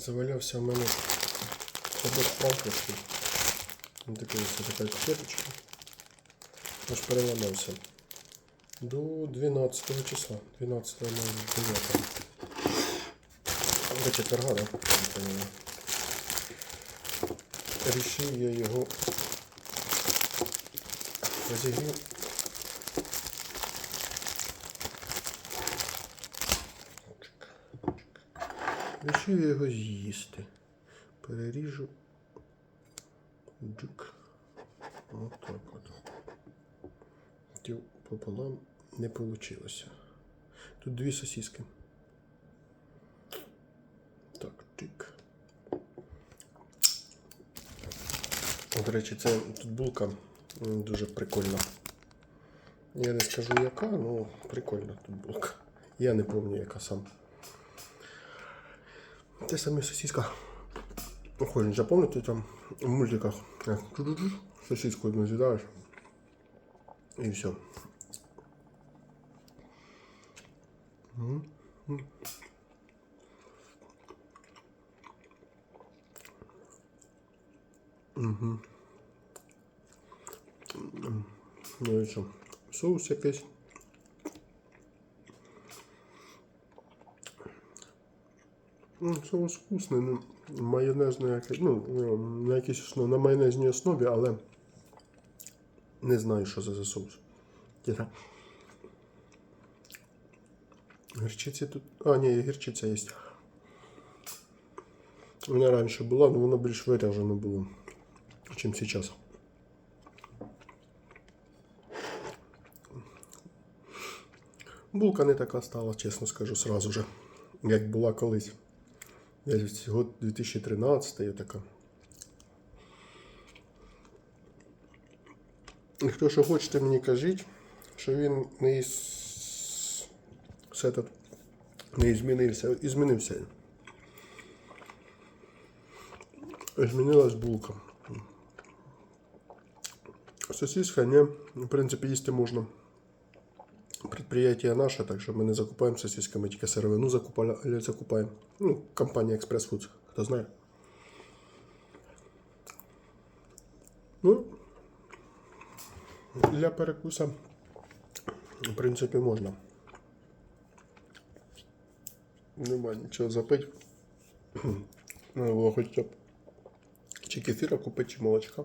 Завалявся в мене. Він такий ось така клеточка. Аж переламався. До 12 числа. 12 на 9. До четверга, да? Рішив я його розігрів. Рішив я його з'їсти. Переріжу. Джук. От так от. Хотів пополам не вийшло. Тут дві сосиски. Так, тик. До речі, це тут булка дуже прикольна. Я не скажу яка, але прикольна тут булка. Я не пам'ятаю, яка сам. Те саме сосиска. Охотно, запомните там в мультиках. чу-чу-чу, Сосиску одну з'їдаєш. І все. Ну і що? Соус якийсь. Ну, соус вкусний, ну, майонезний якийсь, ну, ну, на якійсь на майонезній основі, але не знаю, що це за соус. Гірчиці тут. А, ні, гірчиця є. Вона раніше була, але вона більш виражена було, ніж зараз. Булка не така стала, чесно скажу, сразу же, як була колись. Десь год 2013 я така. І Хто що хочете, мені кажіть, що він не із... все не змінився. І змінився. Змінилась булка. Сосиска, не, в принципі, їсти можна. Предприятие наше, так що ми не закупаємо сосиски, ми тільки сировину закупаємо. Ну, компанія Express Foods, хто знає. Ну, для перекуса, в принципі, можна. Нема нічого запити. Було хоча б чи кефіра купити, чи молочка.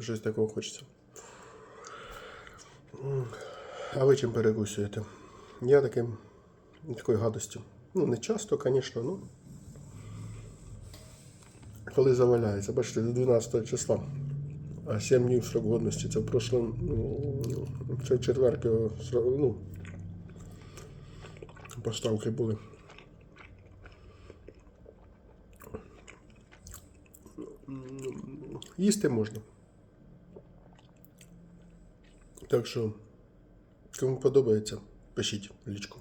Щось такого хочеться. А ви чим перекусуєте? Я таким такою гадостю. Ну, не часто, звісно, ну. Коли заваляється, бачите, до 12 числа. А 7 днів срок годності. Це в прошлому, ну, це четвер, ну, поставки були. Їсти можна. Так що, кому подобається, пишіть лічку.